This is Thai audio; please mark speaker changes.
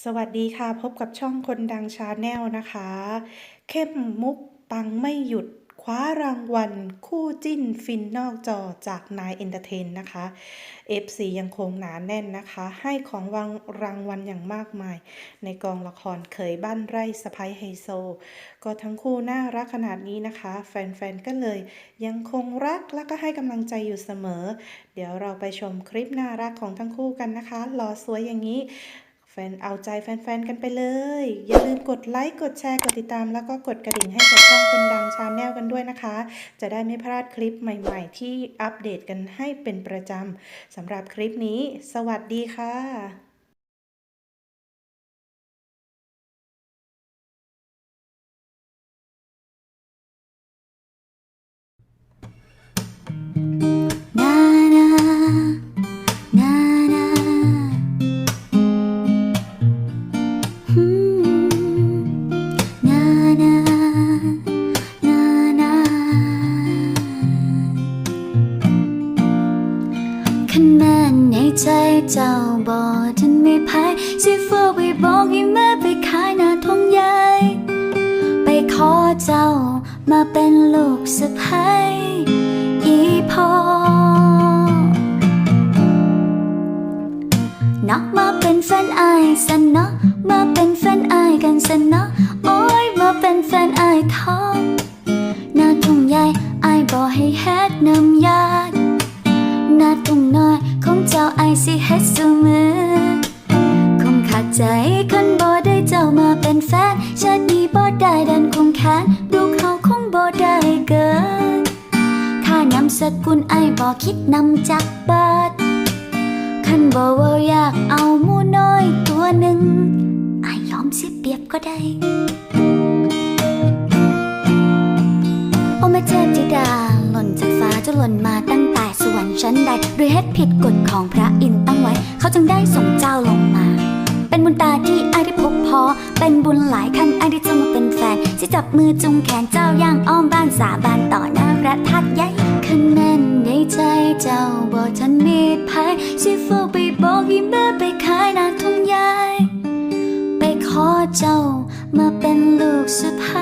Speaker 1: สวัสดีค่ะ พบกับช่องคนดังชาแนลนะคะ เข้มมุกปังไม่หยุด คว้ารางวัล คู่จิ้นฟินนอกจอจากนายเอนเตอร์เทนนะคะ FC ยังคงหนาแน่นนะคะ ให้ของวางรางวัลอย่างมากมาย ในกองละครเคยบ้านไร่สะพ้ยไฮโซ ก็ทั้งคู่น่ารักขนาดนี้นะคะ แฟนๆ ก็เลยยังคงรักและก็ให้กำลังใจอยู่เสมอ เดี๋ยวเราไปชมคลิปน่ารักของทั้งคู่กันนะคะหล่อสวยอย่างนี้ แฟนเอาใจแฟนๆกันไปเลย อย่าลืมกดไลค์กดแชร์กดติดตาม แล้วก็กดกระดิ่งให้กับช่องคนดังชาแนลกันด้วยนะคะ จะได้ไม่พลาดคลิปใหม่ๆ ที่อัปเดตกันให้เป็นประจำสำหรับคลิปนี้ สวัสดีค่ะ
Speaker 2: ใจเจ้าบอกท่านไม่พายสิเฟอร์ไปบอกให้แม่ไปขายหน้าทงใหญ่ไปขอเจ้ามาเป็นลูกสะใภ้อีพอนักมาเป็นแฟนอายสันเนาะมาเป็นแฟนอายกันสันเนาะโอ้ยมาเป็นแฟนอายท้องหน้าทุ่งใหญ่อายบอกให้เฮ็ดน้ำ สิเฮ็ดสมอคงขาดใจคันบ่ได้เจ้ามาเป็นแฟนชาตินี้บ่ได้ดันคงแค้นดูเขาคงบ่ได้เกิดค่านำสกุลไอบ่คิดนำจักบาทคันบ่ว่าอยากเอาหมูน้อยตัวหนึ่งอายยอมเสิเปรียบก็ได้โอ้แม่เทพธิดาหล่นจากฟ้าจะหล่นมา นใดหรือเฮ็ดผิดกฎของพระอินทร์ตั้งไว้ เขาจึงได้ส่งเจ้าลงมา เป็นบุญตาที่ไอ้ได้พบพอ เป็นบุญหลายขั้นไอ้ได้จงมาเป็นแฟน ที่จับมือจุงแขนเจ้าย่างอ้อมบ้านสาบานต่อหน้าพระธาตุใหญ่ขึ้นแม่นในใจเจ้าบ่ทันมีภัยสิฟูไปบอกยิ้มเบ้ไปขายนาทุ่งใหญ่ไปขอเจ้ามาเป็นลูกสะพ้า